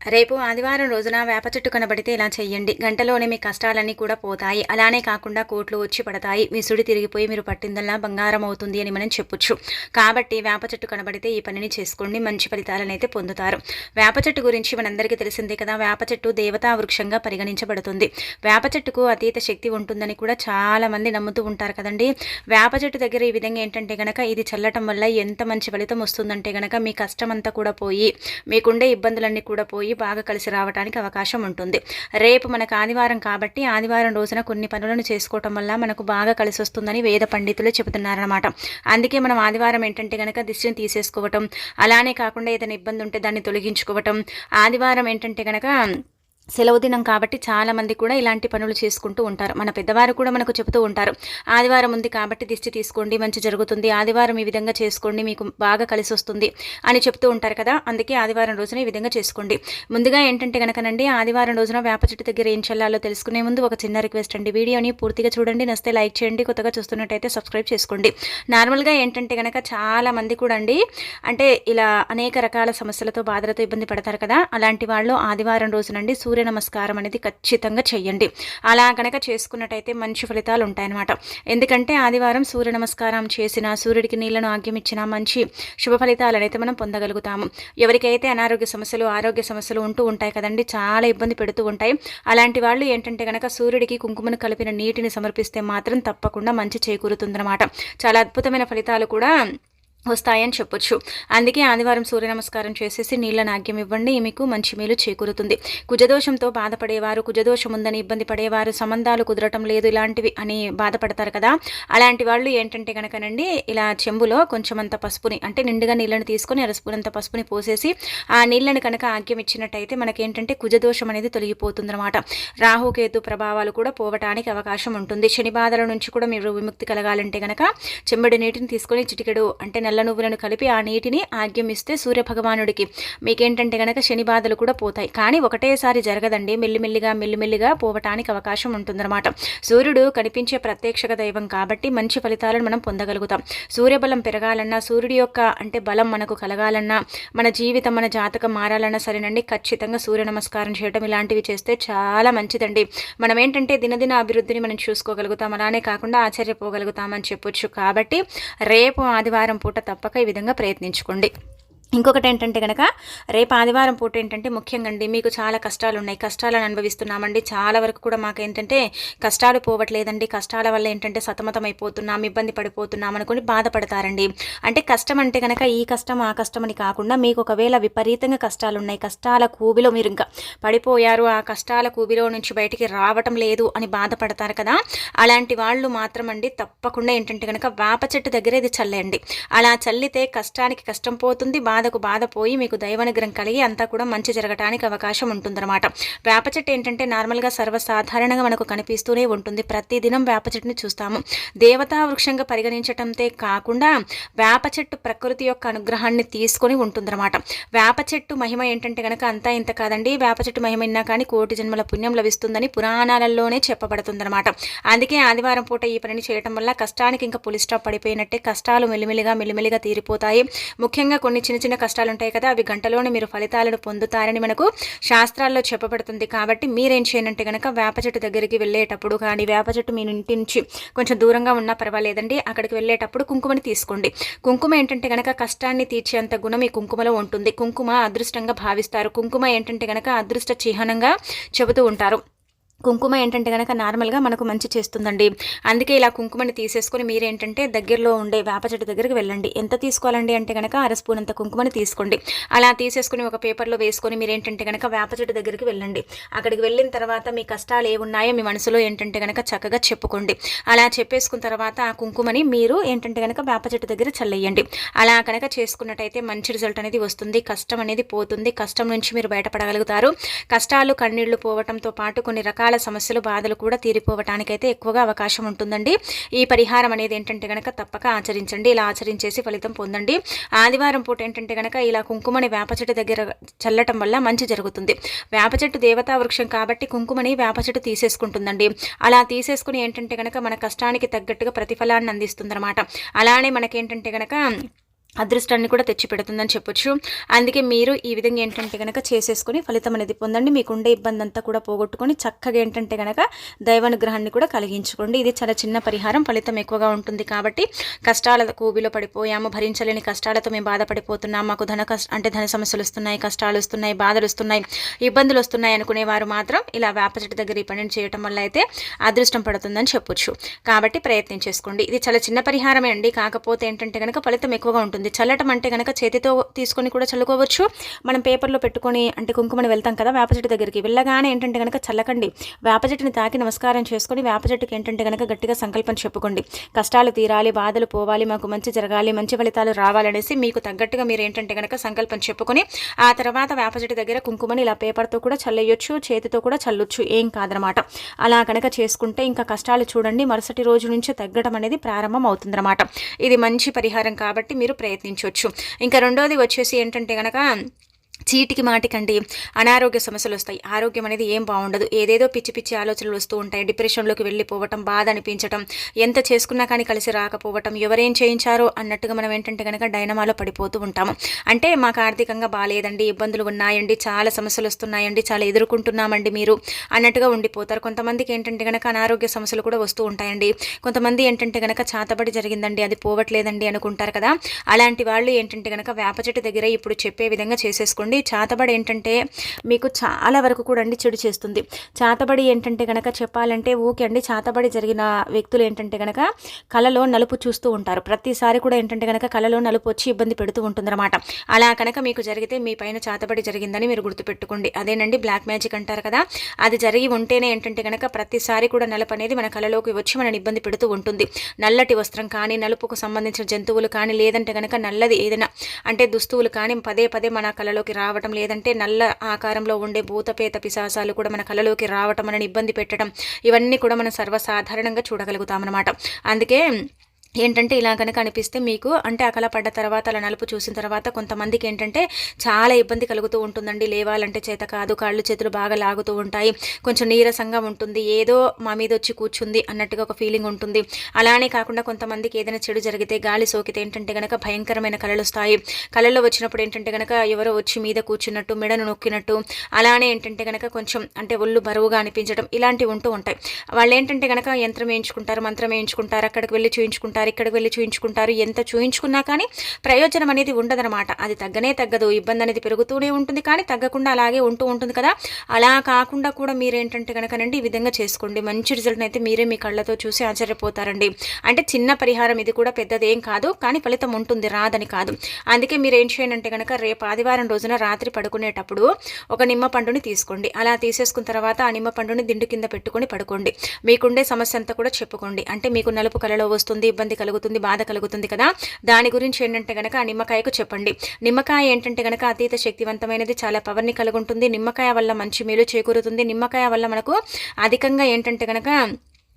రేపు ఆదివారం రోజున వేప చెట్టు కనబడితే ఇలా చెయ్యండి. గంటలోనే మీ కష్టాలన్నీ కూడా పోతాయి. అలానే కాకుండా కోట్లు వచ్చి పడతాయి. మీ సుడి తిరిగిపోయి మీరు పట్టిందల్లా బంగారం అవుతుంది అని మనం చెప్పొచ్చు. కాబట్టి వేప చెట్టు కనబడితే ఈ పనిని చేసుకోండి. మంచి ఫలితాలను అయితే పొందుతారు. వేప చెట్టు గురించి మనందరికీ తెలిసిందే కదా వేప చెట్టు దేవతా వృక్షంగా పరిగణించబడుతుంది. వేప చెట్టుకు అతీత శక్తి ఉంటుందని కూడా చాలా మంది నమ్ముతూ ఉంటారు కదండి. వేప చెట్టు దగ్గర ఈ విధంగా ఏంటంటే గనక ఇది చల్లటం వల్ల ఎంత మంచి ఫలితం వస్తుందంటే గనక మీ కష్టం అంతా కూడా పోయి మీకుండే ఇబ్బందులన్నీ కూడా పోయి బాగా కలిసి రావడానికి అవకాశం ఉంటుంది. రేపు మనకు ఆదివారం కాబట్టి ఆదివారం రోజున కొన్ని పనులను చేసుకోవటం వల్ల మనకు బాగా కలిసి వస్తుందని వేద పండితులు చెబుతున్నారనమాట అందుకే మనం ఆదివారం ఏంటంటే కనుక దిష్టిని తీసేసుకోవటం అలానే కాకుండా ఏదైనా ఇబ్బంది ఉంటే దాన్ని తొలగించుకోవటం ఆదివారం ఏంటంటే కనుక సెలవు దినం కాబట్టి చాలామంది కూడా ఇలాంటి పనులు చేసుకుంటూ ఉంటారు. మన పెద్దవారు కూడా మనకు చెబుతూ ఉంటారు ఆదివారం ఉంది కాబట్టి దిష్టి తీసుకోండి మంచి జరుగుతుంది. ఆదివారం ఈ విధంగా చేసుకోండి మీకు బాగా కలిసి వస్తుంది అని చెప్తూ ఉంటారు కదా అందుకే ఆదివారం రోజున ఈ విధంగా చేసుకోండి. ముందుగా ఏంటంటే కనుకనండి ఆదివారం రోజున వేప చెట్టు దగ్గర ఏం చెల్లాలో తెలుసుకునే ముందు ఒక చిన్న రిక్వెస్ట్ అండి. వీడియోని పూర్తిగా చూడండి నస్తే లైక్ చేయండి కొత్తగా చూస్తున్నట్టయితే సబ్స్క్రైబ్ చేసుకోండి. నార్మల్గా ఏంటంటే కనుక చాలా మంది కూడా అండి అంటే ఇలా అనేక రకాల సమస్యలతో బాధలతో ఇబ్బంది పడతారు కదా అలాంటి వాళ్ళు ఆదివారం రోజునండి సూర్య సూర్య నమస్కారం అనేది ఖచ్చితంగా చేయండి అలా కనుక చేసుకున్నట్టయితే మంచి ఫలితాలు ఉంటాయన్నమాట. ఎందుకంటే ఆదివారం సూర్య నమస్కారం చేసిన సూర్యుడికి నీళ్ళను ఆగ్యం ఇచ్చిన మంచి శుభ ఫలితాలు అయితే మనం పొందగలుగుతాము. ఎవరికైతే అనారోగ్య సమస్యలు ఆరోగ్య సమస్యలు ఉంటూ ఉంటాయి కదండి చాలా ఇబ్బంది పెడుతూ ఉంటాయి. అలాంటి వాళ్ళు ఏంటంటే కనుక సూర్యుడికి కుంకుమను కలిపిన నీటిని సమర్పిస్తే మాత్రం తప్పకుండా మంచి చేకూరుతుందన్నమాట. చాలా అద్భుతమైన ఫలితాలు కూడా వస్తాయని చెప్పొచ్చు. అందుకే ఆదివారం సూర్య నమస్కారం చేసేసి నీళ్ళ నాగ్యం ఇవ్వండి. మీకు మంచి మేలు చేకూరుతుంది. కుజదోషంతో బాధపడేవారు కుజదోషం ఉందని ఇబ్బంది పడేవారు సంబంధాలు కుదరటం లేదు ఇలాంటివి అని బాధపడతారు కదా. అలాంటి వాళ్ళు ఏంటంటే కనుకనండి ఇలా చెంబులో కొంచెం అంత పసుపుని అంటే నిండుగా నీళ్ళని తీసుకొని అరస్పూనంత పసుపుని పోసేసి ఆ నీళ్ళని కనుక ఆగ్యం ఇచ్చినట్టయితే మనకేంటంటే కుజదోషం అనేది తొలగిపోతుందన్నమాట. రాహుకేతు ప్రభావాలు కూడా పోవటానికి అవకాశం ఉంటుంది. శని బాధల నుంచి కూడా మీరు విముక్తి కలగాలంటే కనుక చెంబడి నీటిని తీసుకొని చిటికెడు అంటే నల్ల నువ్వులను కలిపి ఆ నీటిని ఆగ్యమిస్తే సూర్యభగవానుడికి. మీకేంటంటే గనక శని బాధలు కూడా పోతాయి. కానీ ఒకటేసారి జరగదండి. మెల్లిమెల్లిగా మెల్లిమెల్లిగా పోవటానికి అవకాశం ఉంటుందన్నమాట. సూర్యుడు కనిపించే ప్రత్యక్షక దైవం కాబట్టి మంచి ఫలితాలను మనం పొందగలుగుతాం. సూర్యబలం పెరగాలన్నా సూర్యుడి యొక్క అంటే బలం మనకు కలగాలన్నా మన జీవితం మన జాతకం మారాలన్నా సరేనండి. ఖచ్చితంగా సూర్య నమస్కారం చేయడం ఇలాంటివి చేస్తే చాలా మంచిదండి. మనం ఏంటంటే దినదిన అభివృద్ధిని మనం చూసుకోగలుగుతాం. అలానే కాకుండా ఆశ్చర్యపోగలుగుతామని చెప్పొచ్చు. కాబట్టి రేపు ఆదివారం పూట తప్పక ఈ విధంగా ప్రయత్నించుకోండి. ఇంకొకటి ఏంటంటే కనుక రేపు ఆదివారం పూట ఏంటంటే ముఖ్యంగా అండి మీకు చాలా కష్టాలు ఉన్నాయి కష్టాలను అనుభవిస్తున్నామండి. చాలా వరకు కూడా మాకు ఏంటంటే కష్టాలు పోవట్లేదండి. కష్టాల వల్ల ఏంటంటే సతమతం అయిపోతున్నాం ఇబ్బంది పడిపోతున్నాం అనుకుని బాధపడతారండి. అంటే కష్టం అంటే కనుక ఈ కష్టం ఆ కష్టం అని కాకుండా మీకు ఒకవేళ విపరీతంగా కష్టాలు ఉన్నాయి కష్టాల కూబిలో మీరు ఇంకా పడిపోయారు ఆ కష్టాల కూబిలో నుంచి బయటికి రావటం లేదు అని బాధపడతారు కదా అలాంటి వాళ్ళు మాత్రం అండి తప్పకుండా ఏంటంటే కనుక వేప చెట్టు దగ్గర ఇది చల్లండి. అలా చల్లితే కష్టానికి కష్టం పోతుంది బాధ బాధకు బాధ పోయి మీకు దైవానుగ్రహం కలిగి అంతా కూడా మంచి జరగటానికి అవకాశం ఉంటుందన్నమాట. వేప చెట్టు ఏంటంటే నార్మల్గా సర్వసాధారణంగా మనకు కనిపిస్తూనే ఉంటుంది. ప్రతిదినం వేప చెట్టుని చూస్తాము. దేవతా వృక్షంగా పరిగణించటంతే కాకుండా వేప చెట్టు ప్రకృతి యొక్క అనుగ్రహాన్ని తీసుకొని ఉంటుందన్నమాట. వేప చెట్టు మహిమ ఏంటంటే కనుక అంతా ఇంత కాదండి. వేప చెట్టు మహిమ ఇన్నా కానీ కోటి జన్మల పుణ్యం లభిస్తుందని పురాణాలలోనే చెప్పబడుతుందన్నమాట. అందుకే ఆదివారం పూట ఈ పనిని చేయటం వల్ల కష్టానికి ఇంకా పులిస్టాప్ పడిపోయినట్టే కష్టాలు మెల్లిమెల్లిగా మెల్లిమెల్లిగా తీరిపోతాయి. ముఖ్యంగా కొన్ని చిన్న చిన్న చిన్న కష్టాలు ఉంటాయి కదా అవి గంటలోనే మీరు ఫలితాలను పొందుతారని మనకు శాస్త్రాల్లో చెప్పబడుతుంది. కాబట్టి మీరేం చేయనంటే కనుక వేప చెట్టు దగ్గరికి వెళ్ళేటప్పుడు కానీ వేప చెట్టు మీ ఇంటి నుంచి కొంచెం దూరంగా ఉన్నా పర్వాలేదండి అక్కడికి వెళ్ళేటప్పుడు కుంకుమని తీసుకోండి. కుంకుమ ఏంటంటే కనుక కష్టాన్ని తీర్చేంత గుణం ఈ కుంకుమలో ఉంటుంది. కుంకుమ అదృష్టంగా భావిస్తారు. కుంకుమ ఏంటంటే కనుక అదృష్ట చిహ్నంగా చెబుతూ ఉంటారు. కుంకుమ ఏంటంటే కనుక నార్మల్గా మనకు మంచి చేస్తుందండి. అందుకే ఇలా కుంకుమని తీసేసుకొని మీరేంటంటే దగ్గరలో ఉండే వేప చెట్టు దగ్గరికి వెళ్ళండి. ఎంత తీసుకోవాలండి అంటే కనుక అర స్పూన్ అంత కుంకుమని తీసుకోండి. అలా తీసేసుకుని ఒక పేపర్లో వేసుకొని మీరేంటంటే కనుక వేప చెట్టు దగ్గరికి వెళ్ళండి. అక్కడికి వెళ్ళిన తర్వాత మీ కష్టాలు ఏ ఉన్నాయో మీ మనసులో ఏంటంటే కనుక చక్కగా చెప్పుకోండి. అలా చెప్పేసుకున్న తర్వాత ఆ కుంకుమని మీరు ఏంటంటే కనుక వేప చెట్టు దగ్గర చల్లేయండి. అలా కనుక చేసుకున్నట్టయితే మంచి రిజల్ట్ అనేది వస్తుంది. కష్టం అనేది పోతుంది. కష్టం నుంచి మీరు బయటపడగలుగుతారు. కష్టాలు కన్నీళ్ళు పోవటంతో పాటు కొన్ని రకాల రకాల సమస్యలు బాధలు కూడా తీరిపోవటానికైతే ఎక్కువగా అవకాశం ఉంటుందండి. ఈ పరిహారం అనేది ఏంటంటే కనుక తప్పక ఆచరించండి. ఇలా ఆచరించేసి ఫలితం పొందండి. ఆదివారం పూట ఏంటంటే కనుక ఇలా కుంకుమని వేప చెట్టు దగ్గర చల్లటం వల్ల మంచి జరుగుతుంది. వేప చెట్టు దేవతా వృక్షం కాబట్టి కుంకుమని వేప చెట్టు తీసేసుకుంటుందండి. అలా తీసేసుకుని ఏంటంటే కనుక మన కష్టానికి తగ్గట్టుగా ప్రతిఫలాన్ని అందిస్తుంది అలానే మనకేంటంటే కనుక అదృష్టాన్ని కూడా తెచ్చి పెడుతుందని చెప్పొచ్చు. అందుకే మీరు ఈ విధంగా ఏంటంటే కనుక చేసేసుకొని ఫలితం అనేది పొందండి. మీకు ఉండే ఇబ్బంది అంతా కూడా పోగొట్టుకొని చక్కగా ఏంటంటే కనుక దైవానుగ్రహాన్ని కూడా కలిగించుకోండి. ఇది చాలా చిన్న పరిహారం. ఫలితం ఎక్కువగా ఉంటుంది కాబట్టి కష్టాల కూబిలో పడిపోయాము భరించలేని కష్టాలతో మేము బాధపడిపోతున్నాం. మాకు ధన కష్ట అంటే ధన సమస్యలు వస్తున్నాయి కష్టాలు వస్తున్నాయి బాధలు వస్తున్నాయి ఇబ్బందులు వస్తున్నాయి అనుకునే వారు మాత్రం ఇలా వేప చెట్టు దగ్గర ఈ పనిని చేయటం వల్ల అయితే అదృష్టం పడుతుందని చెప్పొచ్చు. కాబట్టి ప్రయత్నం చేసుకోండి. ఇది చాలా చిన్న పరిహారమే అండి. కాకపోతే ఏంటంటే కనుక ఫలితం ఎక్కువగా ఉంటుంది. ఉంటుంది. చల్లటం అంటే కనుక చేతితో తీసుకొని కూడా చల్లుకోవచ్చు. మనం పేపర్లో పెట్టుకొని అంటే కుంకుమని వెళ్తాం కదా వేప చెట్టు దగ్గరికి. వెళ్ళగానే ఏంటంటే కనుక చల్లకండి. వేప చెట్టుని తాకి నమస్కారం చేసుకొని వేప చెట్టుకి ఏంటంటే కనుక గట్టిగా సంకల్పం చెప్పుకోండి. కష్టాలు తీరాలి బాధలు పోవాలి మాకు మంచి జరగాలి మంచి ఫలితాలు రావాలనేసి మీకు తగ్గట్టుగా మీరు ఏంటంటే కనుక సంకల్పం చెప్పుకొని ఆ తర్వాత వేప చెట్టు దగ్గర కుంకుమని ఇలా పేపర్తో కూడా చల్లేయొచ్చు చేతితో కూడా చల్లొచ్చు. ఏం కాదనమాట. అలా కనుక చేసుకుంటే ఇంకా కష్టాలు చూడండి. మరుసటి రోజు నుంచి తగ్గడం అనేది ప్రారంభం అవుతుందన్నమాట ఇది మంచి పరిహారం కాబట్టి మీరు ప్రయత్నించవచ్చు ఇంకా రెండోది వచ్చేసి ఏంటంటే కనుక చీటికి మాటికండి అనారోగ్య సమస్యలు వస్తాయి. ఆరోగ్యం అనేది ఏం బాగుండదు. ఏదేదో పిచ్చి పిచ్చి ఆలోచనలు వస్తూ ఉంటాయి. డిప్రెషన్లోకి వెళ్ళిపోవటం బాధ అనిపించటం ఎంత చేసుకున్నా కానీ కలిసి రాకపోవటం ఎవరేం చేయించారో అన్నట్టుగా మనం ఏంటంటే కనుక డైనమాలో పడిపోతూ ఉంటాము. అంటే మాకు ఆర్థికంగా బాగాలేదండి ఇబ్బందులు ఉన్నాయండి చాలా సమస్యలు వస్తున్నాయండి చాలా ఎదుర్కొంటున్నామండి మీరు అన్నట్టుగా ఉండిపోతారు. కొంతమందికి ఏంటంటే కనుక అనారోగ్య సమస్యలు కూడా వస్తూ ఉంటాయండి. కొంతమంది ఏంటంటే కనుక చాతబడి జరిగిందండి అది పోవట్లేదండి అనుకుంటారు కదా. అలాంటి వాళ్ళు ఏంటంటే కనుక వేప చెట్టు దగ్గర ఇప్పుడు చెప్పే విధంగా చేసేసుకోండి చేసుకోండి చాతబడి ఏంటంటే మీకు చాలా వరకు కూడా అండి చెడు చేస్తుంది. చాతబడి ఏంటంటే కనుక చెప్పాలంటే ఊకే అండి చాతబడి జరిగిన వ్యక్తులు ఏంటంటే కనుక కళలో నలుపు చూస్తూ ఉంటారు. ప్రతిసారి కూడా ఏంటంటే కనుక కళలో నలుపు వచ్చి ఇబ్బంది పెడుతూ ఉంటుందన్నమాట. అలా కనుక మీకు జరిగితే మీ పైన చాతబడి జరిగిందని మీరు గుర్తుపెట్టుకోండి. అదేనండి బ్లాక్ మ్యాజిక్ అంటారు కదా అది జరిగి ఉంటేనే ఏంటంటే కనుక ప్రతిసారి కూడా నలుపు అనేది మన కళలోకి వచ్చి మనని ఇబ్బంది పెడుతూ ఉంటుంది. నల్లటి వస్త్రం కానీ నలుపుకు సంబంధించిన జంతువులు కానీ లేదంటే కనుక నల్లది ఏదైనా అంటే దుస్తువులు కానీ పదే పదే మన కళలోకి రావటం లేదంటే నల్ల ఆకారంలో ఉండే భూతపేత పిశాసాలు కూడా మన కళలోకి రావటం మనని ఇబ్బంది పెట్టడం ఇవన్నీ కూడా మనం సర్వసాధారణంగా చూడగలుగుతామన్నమాట. అందుకే ఏంటంటే ఇలా కనుక అనిపిస్తే మీకు అంటే అకల పడ్డ తర్వాత అలా నలుపు చూసిన తర్వాత కొంతమందికి ఏంటంటే చాలా ఇబ్బంది కలుగుతూ ఉంటుందండి. లేవాలంటే చేత కాదు కాళ్ళు చేతులు బాగా లాగుతూ ఉంటాయి కొంచెం నీరసంగా ఉంటుంది ఏదో మా మీద వచ్చి కూర్చుంది అన్నట్టుగా ఒక ఫీలింగ్ ఉంటుంది. అలానే కాకుండా కొంతమందికి ఏదైనా చెడు జరిగితే గాలి సోకితే ఏంటంటే కనుక భయంకరమైన కళలు వస్తాయి. కళలో వచ్చినప్పుడు ఏంటంటే కనుక ఎవరో వచ్చి మీద కూర్చున్నట్టు మెడను నొక్కినట్టు అలానే ఏంటంటే కనుక కొంచెం అంటే ఒళ్ళు బరువుగా అనిపించడం ఇలాంటివి ఉంటూ ఉంటాయి. వాళ్ళు ఏంటంటే కనుక యంత్రం వేయించుకుంటారు మంత్రం వేయించుకుంటారు అక్కడికి వెళ్ళి చూయించుకుంటారు చూయించుకుంటారు ఇక్కడికి వెళ్ళి చూయించుకుంటారు ఎంత చూయించుకున్నా కానీ ప్రయోజనం అనేది ఉండదనమాట అది తగ్గనే తగ్గదు ఇబ్బంది అనేది పెరుగుతూనే ఉంటుంది కానీ తగ్గకుండా అలాగే ఉంటూ ఉంటుంది కదా. అలా కాకుండా కూడా మీరేంటంటే కనుకనండి ఈ విధంగా చేసుకోండి. మంచి రిజల్ట్ అయితే మీరే మీ కళ్ళతో చూసి ఆశ్చర్యపోతారండి. అంటే చిన్న పరిహారం ఇది కూడా పెద్దదేం కాదు కానీ ఫలితం ఉంటుంది రాదని కాదు. అందుకే మీరు ఏం చేయండి అంటే కనుక రేపు ఆదివారం రోజున రాత్రి పడుకునేటప్పుడు ఒక నిమ్మ పండుని తీసుకోండి. అలా తీసేసుకున్న తర్వాత ఆ నిమ్మ పండుని దిండు కింద పెట్టుకొని పడుకోండి. మీకుండే సమస్య అంతా కూడా చెప్పుకోండి. అంటే మీకు నలుపు కలలో వస్తుంది ఇబ్బంది ఇబ్బంది కలుగుతుంది బాధ కలుగుతుంది కదా? దాని గురించి ఏంటంటే కనుక నిమ్మకాయకు చెప్పండి. నిమ్మకాయ ఏంటంటే కనుక అతీత శక్తివంతమైనది చాలా పవర్ని కలుగుంటుంది. నిమ్మకాయ వల్ల మంచి మేలు చేకూరుతుంది. నిమ్మకాయ వల్ల మనకు అధికంగా ఏంటంటే కనుక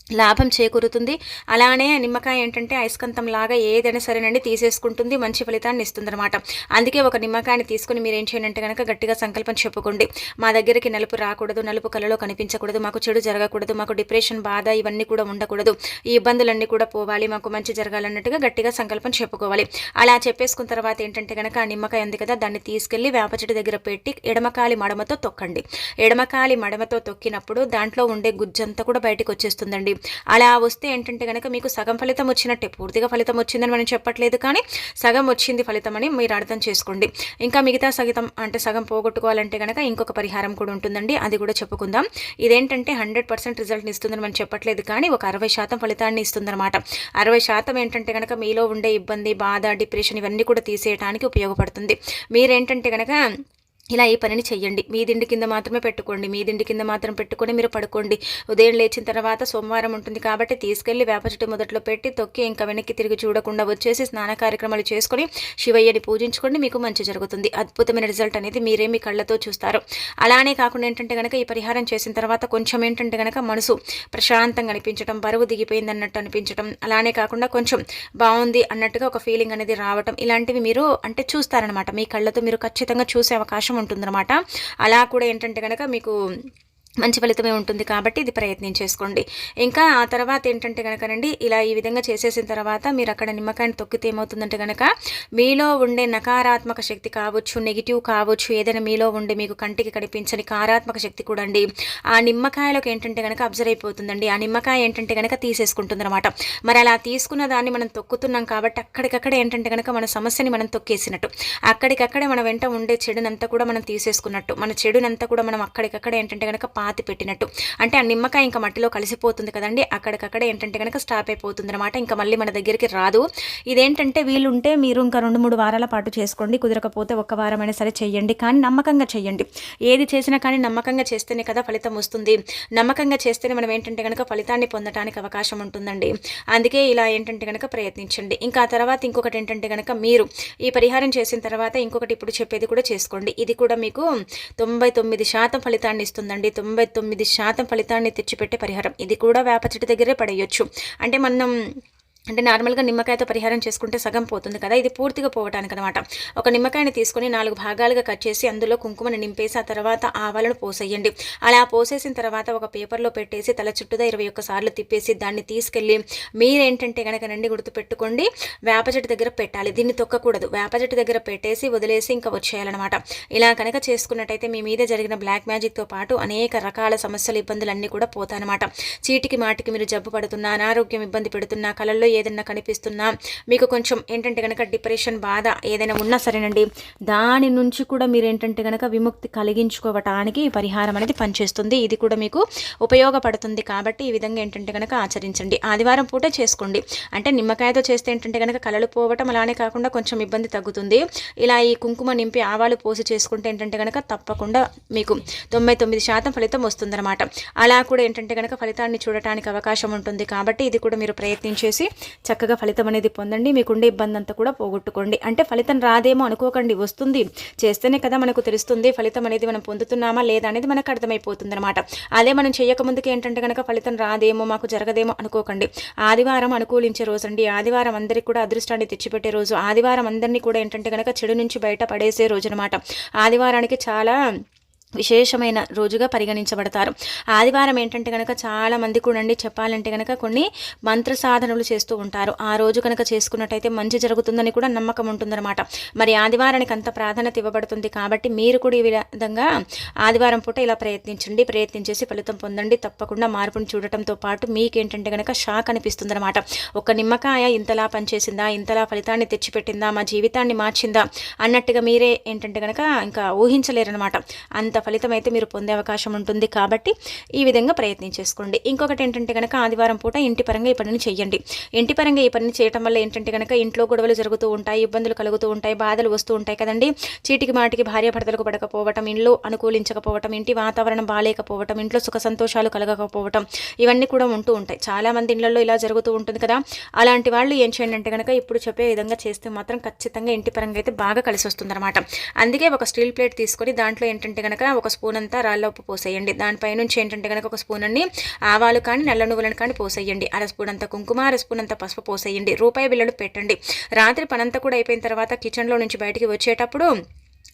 లాభం చేకూరుతుంది. అలానే నిమ్మకాయ ఏంటంటే అయస్కంతం లాగా ఏదైనా సరేనండి తీసేసుకుంటుంది మంచి ఫలితాన్ని ఇస్తుంది అనమాట అందుకే ఒక నిమ్మకాయని తీసుకుని మీరు ఏం చేయండి కనుక గట్టిగా సంకల్పం చెప్పుకోండి. మా దగ్గరికి నలుపు రాకూడదు నలుపు కళలో కనిపించకూడదు మాకు చెడు జరగకూడదు మాకు డిప్రెషన్ బాధ ఇవన్నీ కూడా ఉండకూడదు. ఈ ఇబ్బందులన్నీ కూడా పోవాలి మాకు మంచి జరగాలన్నట్టుగా గట్టిగా సంకల్పం చెప్పుకోవాలి. అలా చెప్పేసుకున్న తర్వాత ఏంటంటే కనుక ఆ నిమ్మకాయ ఉంది కదా దాన్ని తీసుకెళ్ళి వేపచెట్టు దగ్గర పెట్టి ఎడమకాలి మడమతో తొక్కండి. ఎడమకాలి మడమతో తొక్కినప్పుడు దాంట్లో ఉండే గుజ్జంతా కూడా బయటకు వచ్చేస్తుందండి. అలా వస్తే ఏంటంటే కనుక మీకు సగం ఫలితం వచ్చినట్టే పూర్తిగా ఫలితం వచ్చిందని మనం చెప్పట్లేదు కానీ సగం వచ్చింది ఫలితం అని మీరు అర్థం చేసుకోండి. ఇంకా మిగతా సగితం అంటే సగం పోగొట్టుకోవాలంటే కనుక ఇంకొక పరిహారం కూడా ఉంటుందండి. అది కూడా చెప్పుకుందాం. ఇదేంటంటే హండ్రెడ్ పర్సెంట్ రిజల్ట్ని ఇస్తుందని మనం చెప్పట్లేదు కానీ ఒక అరవై శాతం ఫలితాన్ని ఇస్తుందన్నమాట. అరవై శాతం ఏంటంటే కనుక మీలో ఉండే ఇబ్బంది బాధ డిప్రెషన్ ఇవన్నీ కూడా తీసేయడానికి ఉపయోగపడుతుంది. మీరేంటంటే కనుక ఇలా ఈ పనిని చెయ్యండి. మీ దిండి కింద మాత్రమే పెట్టుకోండి. మీ దిండి కింద మాత్రం పెట్టుకొని మీరు పడుకోండి. ఉదయం లేచిన తర్వాత సోమవారం ఉంటుంది కాబట్టి తీసుకెళ్ళి వేప చెట్టు మొదట్లో పెట్టి తొక్కి ఇంకా వెనక్కి తిరిగి చూడకుండా వచ్చేసి స్నాన కార్యక్రమాలు చేసుకొని శివయ్యని పూజించుకోండి. మీకు మంచి జరుగుతుంది. అద్భుతమైన రిజల్ట్ అనేది మీరే మీ కళ్ళతో చూస్తారు. అలానే కాకుండా ఏంటంటే కనుక ఈ పరిహారం చేసిన తర్వాత కొంచెం ఏంటంటే కనుక మనసు ప్రశాంతంగా అనిపించడం బరువు దిగిపోయింది అన్నట్టు అనిపించడం అలానే కాకుండా కొంచెం బాగుంది అన్నట్టుగా ఒక ఫీలింగ్ అనేది రావటం ఇలాంటివి మీరు అంటే చూస్తారనమాట మీ కళ్ళతో మీరు ఖచ్చితంగా చూసే అవకాశం ఉంటుందన్నమాట. అలా కూడా ఏంటంటే కనుక మీకు మంచి ఫలితమే ఉంటుంది కాబట్టి ఇది ప్రయత్నం చేసుకోండి. ఇంకా ఆ తర్వాత ఏంటంటే కనుకనండి ఇలా ఈ విధంగా చేసేసిన తర్వాత మీరు అక్కడ నిమ్మకాయని తొక్కితే ఏమవుతుందంటే కనుక మీలో ఉండే నకారాత్మక శక్తి కావచ్చు నెగిటివ్ కావచ్చు ఏదైనా మీలో ఉండే మీకు కంటికి కనిపించని కారాత్మక శక్తి కూడా అండి ఆ నిమ్మకాయలోకి ఏంటంటే కనుక అబ్జర్వ్ అయిపోతుందండి. ఆ నిమ్మకాయ ఏంటంటే కనుక తీసేసుకుంటుంది అనమాట మరి అలా తీసుకున్న దాన్ని మనం తొక్కుతున్నాం కాబట్టి అక్కడికక్కడ ఏంటంటే కనుక మన సమస్యని మనం తొక్కేసినట్టు. అక్కడికక్కడే మన వెంట ఉండే చెడునంతా కూడా మనం తీసేసుకున్నట్టు. మన చెడునంతా కూడా మనం అక్కడికక్కడ ఏంటంటే కనుక పాతి పెట్టినట్టు. అంటే ఆ నిమ్మకాయ ఇంకా మట్టిలో కలిసిపోతుంది కదండి. అక్కడికక్కడ ఏంటంటే కనుక స్టాప్ అయిపోతుంది అనమాట ఇంకా మళ్ళీ మన దగ్గరికి రాదు. ఇదేంటంటే వీలుంటే మీరు ఇంకా రెండు మూడు వారాల పాటు చేసుకోండి. కుదరకపోతే ఒక వారమైనా సరే చేయండి కానీ నమ్మకంగా చేయండి ఏది చేసినా కానీ నమ్మకంగా చేస్తేనే కదా ఫలితం వస్తుంది. నమ్మకంగా చేస్తేనే మనం ఏంటంటే కనుక ఫలితాన్ని పొందడానికి అవకాశం ఉంటుందండి. అందుకే ఇలా ఏంటంటే కనుక ప్రయత్నించండి. ఇంకా ఆ తర్వాత ఇంకొకటి ఏంటంటే కనుక మీరు ఈ పరిహారం చేసిన తర్వాత ఇంకొకటి ఇప్పుడు చెప్పేది కూడా చేసుకోండి. ఇది కూడా మీకు తొంభై తొమ్మిది శాతం ఫలితాన్ని ఇస్తుందండి. తొంభై తొంభై తొమ్మిది శాతం ఫలితాన్ని తెచ్చిపెట్టే పరిహారం. ఇది కూడా వేప చెట్టు దగ్గరే పడేయచ్చు. అంటే మనం అంటే నార్మల్గా నిమ్మకాయతో పరిహారం చేసుకుంటే సగం పోతుంది కదా ఇది పూర్తిగా పోవటానికి అనమాట ఒక నిమ్మకాయని తీసుకొని నాలుగు భాగాలుగా కట్ చేసి అందులో కుంకుమని నింపేసి ఆ తర్వాత ఆవాలను పోసేయండి. అలా పోసేసిన తర్వాత ఒక పేపర్లో పెట్టేసి తల చుట్టూదా ఇరవై సార్లు తిప్పేసి దాన్ని తీసుకెళ్ళి మీరేంటంటే కనుక రండి గుర్తుపెట్టుకోండి వేప చెట్టు దగ్గర పెట్టాలి. దీన్ని తొక్కకూడదు. వేప చెట్టు దగ్గర పెట్టేసి వదిలేసి ఇంకా వచ్చేయాలన్నమాట. ఇలా కనుక చేసుకున్నట్టయితే మీ మీద జరిగిన బ్లాక్ మ్యాజిక్తో పాటు అనేక రకాల సమస్యలు ఇబ్బందులు అన్నీ కూడా పోతాయన్నమాట. చీటికి మాటికి మీరు జబ్బు పడుతున్నా అనారోగ్యం ఇబ్బంది పెడుతున్నా కళల్లో ఏదైనా కనిపిస్తున్నా మీకు కొంచెం ఏంటంటే కనుక డిప్రెషన్ బాధ ఏదైనా ఉన్నా సరేనండి దాని నుంచి కూడా మీరు ఏంటంటే కనుక విముక్తి కలిగించుకోవటానికి పరిహారం అనేది పనిచేస్తుంది. ఇది కూడా మీకు ఉపయోగపడుతుంది కాబట్టి ఈ విధంగా ఏంటంటే కనుక ఆచరించండి. ఆదివారం పూట చేసుకోండి. అంటే నిమ్మకాయతో చేస్తే ఏంటంటే కనుక కలలు పోవటం అలానే కాకుండా కొంచెం ఇబ్బంది తగ్గుతుంది. ఇలా ఈ కుంకుమ నింపి ఆవాలు పోసి చేసుకుంటే ఏంటంటే కనుక తప్పకుండా మీకు తొంభై తొమ్మిది శాతం ఫలితం వస్తుందన్నమాట. అలా కూడా ఏంటంటే కనుక ఫలితాన్ని చూడటానికి అవకాశం ఉంటుంది కాబట్టి ఇది కూడా మీరు ప్రయత్నించేసి చక్కగా ఫలితం అనేది పొందండి. మీకుండే ఇబ్బంది అంతా కూడా పోగొట్టుకోండి. అంటే ఫలితం రాదేమో అనుకోకండి. వస్తుంది. చేస్తేనే కదా మనకు తెలుస్తుంది. ఫలితం అనేది మనం పొందుతున్నామా లేదా అనేది మనకు అర్థమైపోతుంది అనమాట అదే మనం చేయకముందుకు ఏంటంటే కనుక ఫలితం రాదేమో మాకు జరగదేమో అనుకోకండి. ఆదివారం అనుకూలించే రోజు అండి ఆదివారం అందరికీ కూడా అదృష్టాన్ని తెచ్చిపెట్టే రోజు. ఆదివారం అందరినీ కూడా ఏంటంటే కనుక చెడు నుంచి బయట పడేసే రోజు అనమాట ఆదివారానికి చాలా విశేషమైన రోజుగా పరిగణించబడతారు. ఆదివారం ఏంటంటే కనుక చాలా మంది కూడండి చెప్పాలంటే కనుక కొన్ని మంత్ర సాధనలు చేస్తూ ఉంటారు. ఆ రోజు కనుక చేసుకున్నట్టయితే మంచి జరుగుతుందని కూడా నమ్మకం ఉంటుందన్నమాట. మరి ఆదివారానికి అంత ప్రాధాన్యత ఇవ్వబడుతుంది కాబట్టి మీరు కూడా ఈ విధంగా ఆదివారం పూట ఇలా ప్రయత్నించండి ప్రయత్నించేసి ఫలితం పొందండి. తప్పకుండా మార్పును చూడటంతో పాటు మీకేంటంటే కనుక షాక్ అనిపిస్తుంది అనమాట ఒక నిమ్మకాయ ఇంతలా పనిచేసిందా ఇంతలా ఫలితాన్ని తెచ్చిపెట్టిందా మా జీవితాన్ని మార్చిందా అన్నట్టుగా మీరే ఏంటంటే కనుక ఇంకా ఊహించలేరనమాట అంత ఫలితం అయితే మీరు పొందే అవకాశం ఉంటుంది. కాబట్టి ఈ విధంగా ప్రయత్నం చేసుకోండి. ఇంకొకటి ఏంటంటే కనుక ఆదివారం పూట ఇంటి పరంగా ఈ పనిని చేయండి ఇంటి పరంగా ఈ పనిని చేయడం వల్ల ఏంటంటే కనుక ఇంట్లో గొడవలు జరుగుతూ ఉంటాయి ఇబ్బందులు కలుగుతూ ఉంటాయి బాధలు వస్తూ ఉంటాయి కదండి. చీటికి మాటికి భార్య భర్తలకు పడకపోవటం ఇంట్లో అనుకూలించకపోవటం ఇంటి వాతావరణం బాగాలేకపోవటం ఇంట్లో సుఖ సంతోషాలు కలగకపోవటం ఇవన్నీ కూడా ఉంటూ ఉంటాయి. చాలా మంది ఇళ్ళలో ఇలా జరుగుతూ ఉంటుంది కదా. అలాంటి వాళ్ళు ఏం చేయండి అంటే కనుక ఇప్పుడు చెప్పే విధంగా చేస్తే మాత్రం ఖచ్చితంగా ఇంటి పరంగా అయితే బాగా కలిసి వస్తుంది అందుకే ఒక స్టీల్ ప్లేట్ తీసుకొని దాంట్లో ఏంటంటే కనుక ఒక స్పూన్ అంతా రాళ్ళ ఉప్పు పోసేయండి. దానిపై నుంచి ఏంటంటే కనుక ఒక స్పూన్ అన్ని ఆవాలు కానీ నల్ల నువ్వులను కానీ పోసేయండి. అర స్పూన్ అంత కుంకుమ అర స్పూన్ అంత పసుపు పోసేయండి. రూపాయి బిల్లలు పెట్టండి. రాత్రి పనంతా కూడా అయిపోయిన తర్వాత కిచెన్లో నుంచి బయటికి వచ్చేటప్పుడు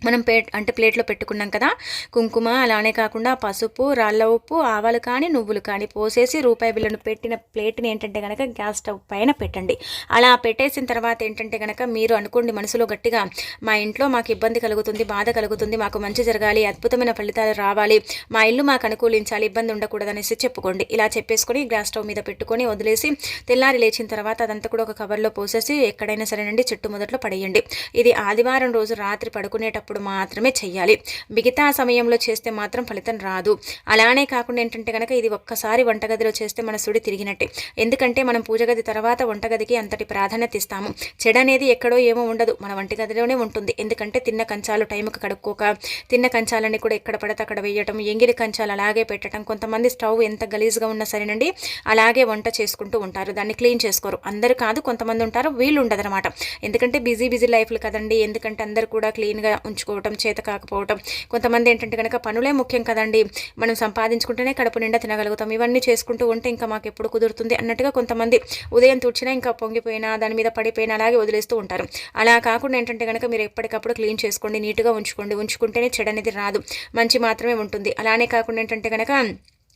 మనం ప్లేట్ అంటే ప్లేట్లో పెట్టుకున్నాం కదా కుంకుమ అలానే కాకుండా పసుపు రాళ్ళ ఉప్పు ఆవాలు కానీ నువ్వులు కానీ పోసేసి రూపాయి బిల్లను పెట్టిన ప్లేట్ని ఏంటంటే కనుక గ్యాస్ స్టవ్ పైన పెట్టండి. అలా పెట్టేసిన తర్వాత ఏంటంటే కనుక మీరు అనుకోండి మనసులో గట్టిగా మా ఇంట్లో మాకు ఇబ్బంది కలుగుతుంది బాధ కలుగుతుంది మాకు మంచి జరగాలి అద్భుతమైన ఫలితాలు రావాలి మా ఇల్లు మాకు అనుకూలించాలి ఇబ్బంది ఉండకూడదు అనేసి చెప్పుకోండి. ఇలా చెప్పేసుకొని గ్యాస్ స్టవ్ మీద పెట్టుకొని వదిలేసి తెల్లారి లేచిన తర్వాత అదంతా కూడా ఒక కవర్లో పోసేసి ఎక్కడైనా సరేనండి చెట్టు మొదట్లో పడేయండి. ఇది ఆదివారం రోజు రాత్రి పడుకునేటప్పుడు అప్పుడు మాత్రమే చేయాలి మిగతా సమయంలో చేస్తే మాత్రం ఫలితం రాదు. అలానే కాకుండా ఏంటంటే కనుక ఇది ఒక్కసారి వంటగదిలో చేస్తే మన సుడి తిరిగినట్టే. ఎందుకంటే మనం పూజ గది తర్వాత వంటగదికి అంతటి ప్రాధాన్యత ఇస్తాము. చెడ అనేది ఎక్కడో ఏమో ఉండదు. మన వంటగదిలోనే ఉంటుంది. ఎందుకంటే తిన్న కంచాలు టైంకి కడుక్కోక తిన్న కంచాలన్నీ కూడా ఎక్కడ పడితే అక్కడ వేయటం ఎంగిలి కంచాలు అలాగే పెట్టడం కొంతమంది స్టవ్ ఎంత గలీజ్గా ఉన్నా సరేనండి అలాగే వంట చేసుకుంటూ ఉంటారు. దాన్ని క్లీన్ చేసుకోరు. అందరు కాదు కొంతమంది ఉంటారు. వీళ్ళు ఉండదనమాట ఎందుకంటే బిజీ బిజీ లైఫ్లు కదండి. ఎందుకంటే అందరు కూడా క్లీన్గా ఉంచుకోవటం చేత కాకపోవటం. కొంతమంది ఏంటంటే కనుక పనులే ముఖ్యం కదండి. మనం సంపాదించుకుంటేనే కడుపు నిండా తినగలుగుతాం. ఇవన్నీ చేసుకుంటూ ఉంటే ఇంకా మాకు ఎప్పుడు కుదురుతుంది అన్నట్టుగా కొంతమంది ఉదయం తుడిచినా ఇంకా పొంగిపోయినా దాని మీద పడిపోయినా అలాగే వదిలేస్తూ ఉంటారు. అలా కాకుండా ఏంటంటే కనుక మీరు ఎప్పటికప్పుడు క్లీన్ చేసుకోండి నీట్గా ఉంచుకోండి. ఉంచుకుంటేనే చెడు అనేది రాదు. మంచి మాత్రమే ఉంటుంది. అలానే కాకుండా ఏంటంటే కనుక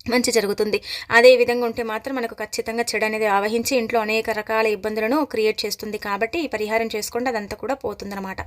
మంచి జరుగుతుంది. అదే విధంగా ఉంటే మాత్రం మనకు ఖచ్చితంగా చెడు అనేది ఆవహించి ఇంట్లో అనేక రకాల ఇబ్బందులను క్రియేట్ చేస్తుంది కాబట్టి పరిహారం చేసుకోండి. అదంతా కూడా పోతుందన్నమాట.